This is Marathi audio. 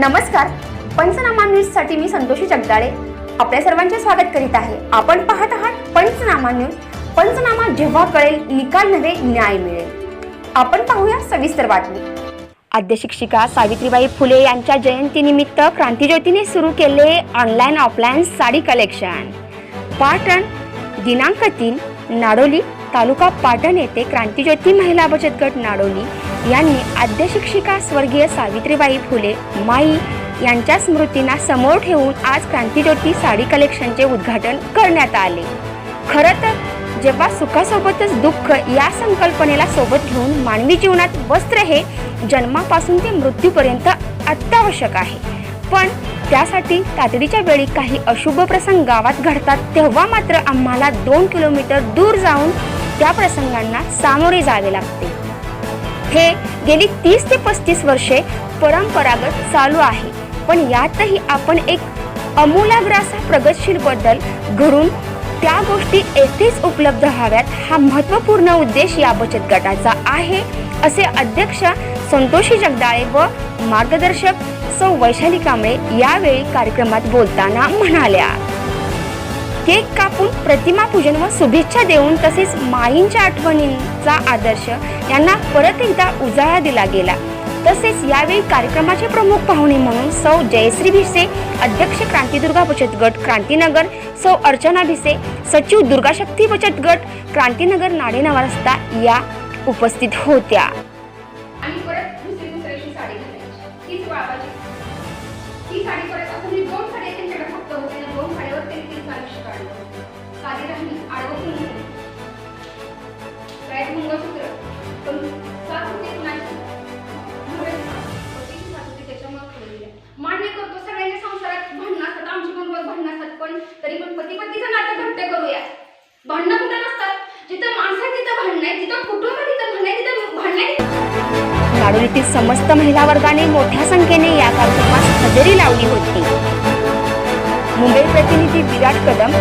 नमस्कार. पंचनामा न्यूजसाठी मी संतोषी जगदाळे. आपल्या सर्वांचे स्वागत करीत आहे. आपण पाहत आहात पंचनामा न्यूज. पंचनामा जेव्हा कळेल निकाल नव्हे न्याय मिळेल. आपण पाहूया सविस्तर बातमी. आद्य शिक्षिका सावित्रीबाई फुले यांच्या जयंतीनिमित्त क्रांतीज्योतीने सुरू केले online offline sari collection Patan दिनांक तीन नाडोली तालुका पाटण येथे क्रांतीज्योती महिला बचत गट नाडोली यांनी आद्य शिक्षिका स्वर्गीय सावित्रीबाई फुले माई यांच्या स्मृतींना समोर ठेवून आज क्रांतीज्योती साडी कलेक्शनचे उद्घाटन करण्यात आले. खरं तर जेव्हा सुखासोबतच दुःख या संकल्पनेला सोबत घेऊन मानवी जीवनात वस्त्र हे जन्मापासून ते मृत्यूपर्यंत अत्यावश्यक आहे. पण त्यासाठी तातडीच्या वेळी काही अशुभ प्रसंग गावात घडतात तेव्हा मात्र आम्हाला दोन किलोमीटर दूर जाऊन त्या प्रसंगांना सामोरे जावे लागते. हे गेली तीस ते पस्तीस वर्षे परंपरागत चालू आहे. पण यातही आपण एक अमूलाग्र असा प्रगतशील बदल घडून त्या गोष्टी येथेच उपलब्ध व्हाव्यात हा महत्त्वपूर्ण उद्देश या बचत गटाचा आहे असे अध्यक्ष संतोषी जगदाळे व मार्गदर्शक सौ वैशाली कांबळे यावेळी कार्यक्रमात बोलताना म्हणाल्या. केक कापून प्रतिमा पूजन व शुभेच्छा देऊन तसेच माईंच्या आठवणींचा आदर्श यांना परत एकदा उजाळा दिला गेला. तसेच यावेळी कार्यक्रमाचे प्रमुख पाहुणे म्हणून सौ जयश्री भिसे अध्यक्ष क्रांतीदुर्गा बचत गट क्रांतीनगर सौ अर्चना भिसे सचिव दुर्गाशक्ती बचत गट क्रांतीनगर नाडेनावा रस्ता या उपस्थित होत्या. आणि परत दुसरी दुसऱ्याची साडी भांडणं कुठं नसतात? जिथं माणसं तिथं भांडणं आहे जिथं कुटुंब तिथं भांडणं आहे तिथं भांडणं आहे नाडोलीतील समस्त महिला वर्गाने मोठ्या संख्येने या कार्यक्रमास हजेरी लावली होती. मुंबई प्रतिनिधी विराट कदम